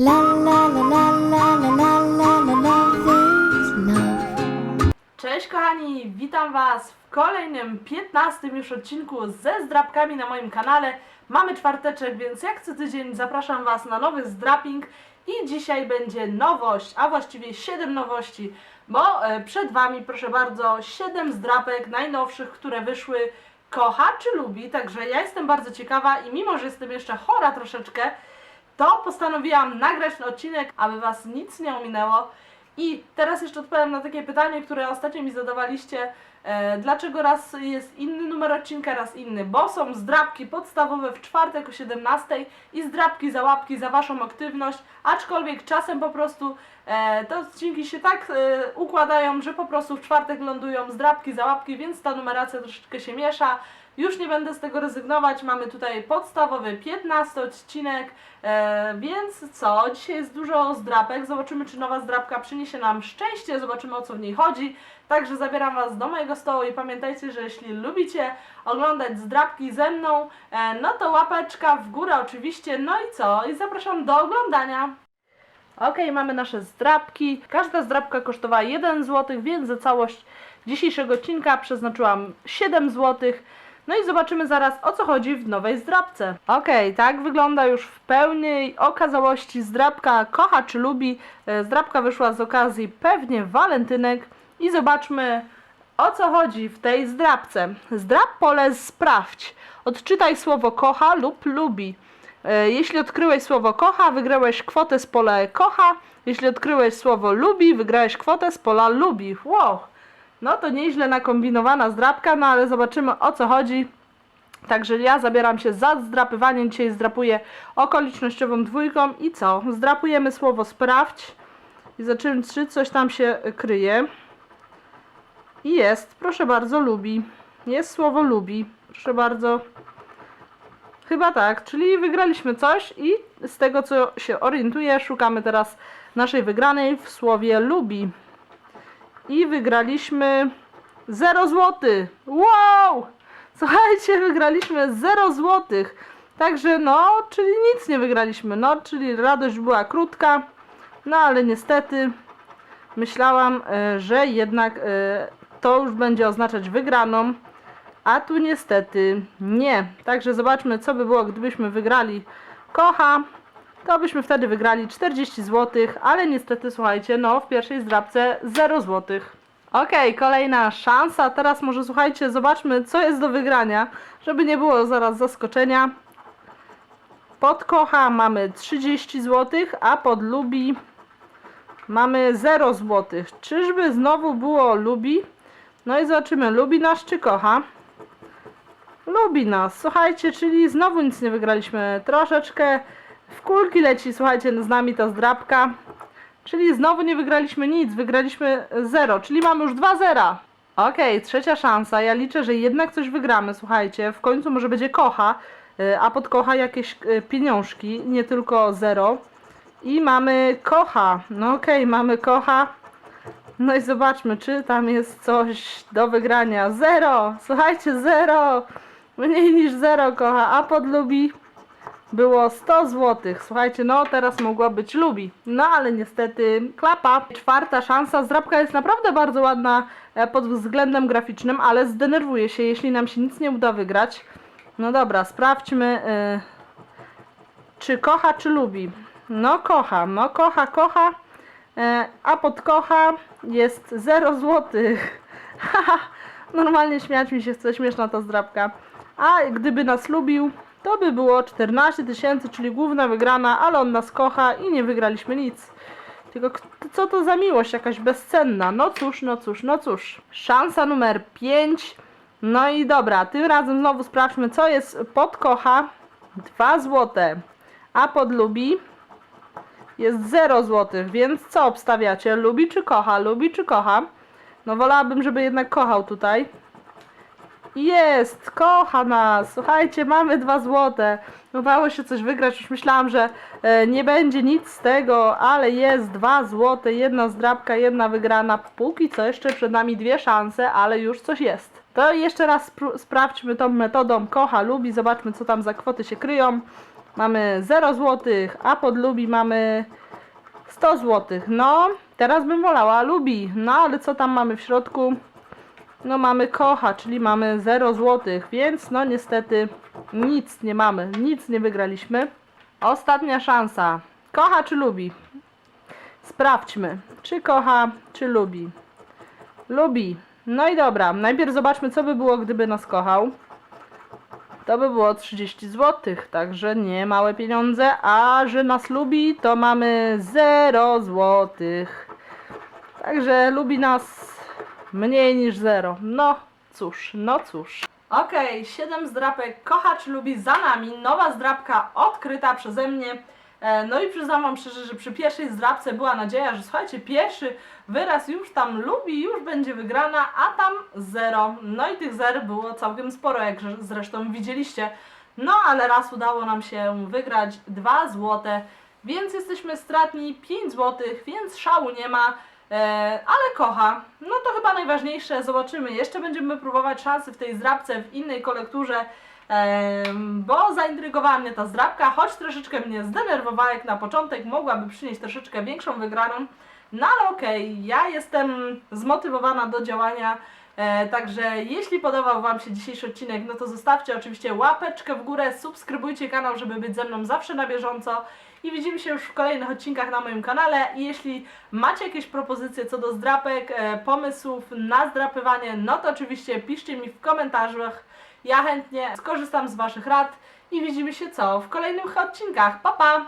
La la la la la la la la la love is love. Cześć kochani, witam Was w kolejnym 15 już odcinku ze zdrapkami na moim kanale. Mamy czwarteczek, więc jak co tydzień zapraszam Was na nowy zdrapping i dzisiaj będzie nowość, a właściwie 7 nowości, bo e, przed Wami proszę bardzo 7 zdrapek najnowszych, które wyszły kocha czy lubi, także ja jestem bardzo ciekawa i mimo, że jestem jeszcze chora troszeczkę, to postanowiłam nagrać ten odcinek, aby Was nic nie ominęło. I teraz jeszcze odpowiem na takie pytanie, które ostatnio mi zadawaliście. E, dlaczego raz jest inny numer odcinka, raz inny? Bo są zdrabki podstawowe w czwartek o 17 i zdrabki za łapki za Waszą aktywność, aczkolwiek czasem po prostu e, te odcinki się tak e, układają, że po prostu w czwartek lądują zdrabki za łapki, więc ta numeracja troszeczkę się miesza. Już nie będę z tego rezygnować. Mamy tutaj podstawowy 15 odcinek, e, więc co? Dzisiaj jest dużo zdrapek. Zobaczymy, czy nowa zdrapka przyniesie nam szczęście. Zobaczymy, o co w niej chodzi. Także zabieram Was do mojego stołu i pamiętajcie, że jeśli lubicie oglądać zdrapki ze mną, e, no to łapeczka w górę oczywiście. No i co? I zapraszam do oglądania. Ok, mamy nasze zdrapki. Każda zdrapka kosztowała 1 zł, więc za całość dzisiejszego odcinka przeznaczyłam 7 zł. No i zobaczymy zaraz o co chodzi w nowej zdrabce. Ok, tak wygląda już w pełnej okazałości zdrabka kocha czy lubi. E, Zdrabka wyszła z okazji pewnie walentynek i zobaczmy o co chodzi w tej zdrabce. Zdrab pole sprawdź. Odczytaj słowo kocha lub lubi. E, Jeśli odkryłeś słowo kocha, wygrałeś kwotę z pola kocha. Jeśli odkryłeś słowo lubi, wygrałeś kwotę z pola lubi. Wow! No to nieźle nakombinowana zdrabka, no ale zobaczymy o co chodzi. Także ja zabieram się za zdrapywanie. Dzisiaj zdrapuję okolicznościową dwójką i co? Zdrapujemy słowo sprawdź i zobaczymy, czy coś tam się kryje. I jest, proszę bardzo, lubi. Jest słowo lubi. Proszę bardzo. Chyba tak, czyli wygraliśmy coś i z tego co się orientuję, szukamy teraz naszej wygranej w słowie lubi. I wygraliśmy 0 zł. Wow! Słuchajcie, wygraliśmy 0 zł. Także no, czyli nic nie wygraliśmy. No, czyli radość była krótka. No, ale niestety myślałam, e, że jednak e, to już będzie oznaczać wygraną. A tu niestety nie. Także zobaczmy, co by było, gdybyśmy wygrali kocha. To byśmy wtedy wygrali 40 zł, ale niestety, słuchajcie, no w pierwszej zdrabce 0 zł. Okej, kolejna szansa. Teraz może słuchajcie, zobaczmy, co jest do wygrania, żeby nie było zaraz zaskoczenia. Pod kocha mamy 30 zł, a pod lubi mamy 0 zł. Czyżby znowu było lubi? No i zobaczymy, lubi nas czy kocha? Lubi nas, słuchajcie, czyli znowu nic nie wygraliśmy. Troszeczkę w kulki leci, słuchajcie, z nami ta zdrabka. Czyli znowu nie wygraliśmy nic, wygraliśmy 0, czyli mamy już 2 zera. Okej, trzecia szansa. Ja liczę, że jednak coś wygramy. Słuchajcie, w końcu może będzie kocha, y, a pod kocha jakieś y, pieniążki, nie tylko 0. I mamy kocha. No okej, mamy kocha. No i zobaczmy, czy tam jest coś do wygrania. Zero! Słuchajcie, zero! Mniej niż zero kocha, a pod lubi było 100 zł. Słuchajcie, no teraz mogła być lubi. No ale niestety klapa. Czwarta szansa. Zdrabka jest naprawdę bardzo ładna e, pod względem graficznym, ale zdenerwuje się, jeśli nam się nic nie uda wygrać. No dobra, sprawdźmy, e, czy kocha, czy lubi. No kocha, no kocha, kocha. E, a pod kocha jest 0 zł. Normalnie śmiać mi się chce, śmieszna ta zdrabka. A gdyby nas lubił, to by było 14 tysięcy, czyli główna wygrana, ale on nas kocha i nie wygraliśmy nic. Tylko co to za miłość jakaś bezcenna? No cóż, no cóż, no cóż. Szansa numer 5. No i dobra, tym razem znowu sprawdźmy, co jest pod kocha. 2 złote, a pod lubi jest 0 zł, więc co obstawiacie? Lubi czy kocha? Lubi czy kocha? No wolałabym, żeby jednak kochał tutaj. Jest, kocha nas. Słuchajcie, mamy dwa złote. Udało się coś wygrać. Już myślałam, że e, nie będzie nic z tego, ale jest dwa złote, jedna zdrabka, jedna wygrana. Póki co jeszcze przed nami dwie szanse, ale już coś jest. To jeszcze raz sprawdźmy tą metodą kocha, lubi. Zobaczmy, co tam za kwoty się kryją. Mamy 0 zł, a pod lubi mamy 100 zł. No, teraz bym wolała lubi. No, ale co tam mamy w środku? No mamy kocha, czyli mamy 0 zł, więc no niestety nic nie mamy, nic nie wygraliśmy. Ostatnia szansa. Kocha czy lubi? Sprawdźmy, czy kocha, czy lubi. Lubi. No i dobra, najpierw zobaczmy, co by było, gdyby nas kochał. To by było 30 zł, także nie małe pieniądze, a że nas lubi, to mamy 0 zł. Także lubi nas mniej niż 0. No cóż, no cóż. Okej, 7 zdrapek kochacz lubi za nami. Nowa zdrapka odkryta przeze mnie. E, No i przyznam Wam szczerze, że przy pierwszej zdrapce była nadzieja, że słuchajcie, pierwszy wyraz już tam lubi, już będzie wygrana, a tam zero. No i tych zer było całkiem sporo, jak zresztą widzieliście. No ale raz udało nam się wygrać 2 złote, więc jesteśmy stratni 5 złotych, więc szału nie ma. E, ale kocha. No to chyba najważniejsze. Zobaczymy. Jeszcze będziemy próbować szansy w tej zdrabce w innej kolekturze, bo zaintrygowała mnie ta zdrabka, choć troszeczkę mnie zdenerwowała jak na początek. Mogłaby przynieść troszeczkę większą wygraną. No ale okej, ja jestem zmotywowana do działania. E, także jeśli podobał Wam się dzisiejszy odcinek, no to zostawcie oczywiście łapeczkę w górę, subskrybujcie kanał, żeby być ze mną zawsze na bieżąco i widzimy się już w kolejnych odcinkach na moim kanale i jeśli macie jakieś propozycje co do zdrapek, e, pomysłów na zdrapywanie, no to oczywiście piszcie mi w komentarzach, ja chętnie skorzystam z Waszych rad i widzimy się co w kolejnych odcinkach, pa pa!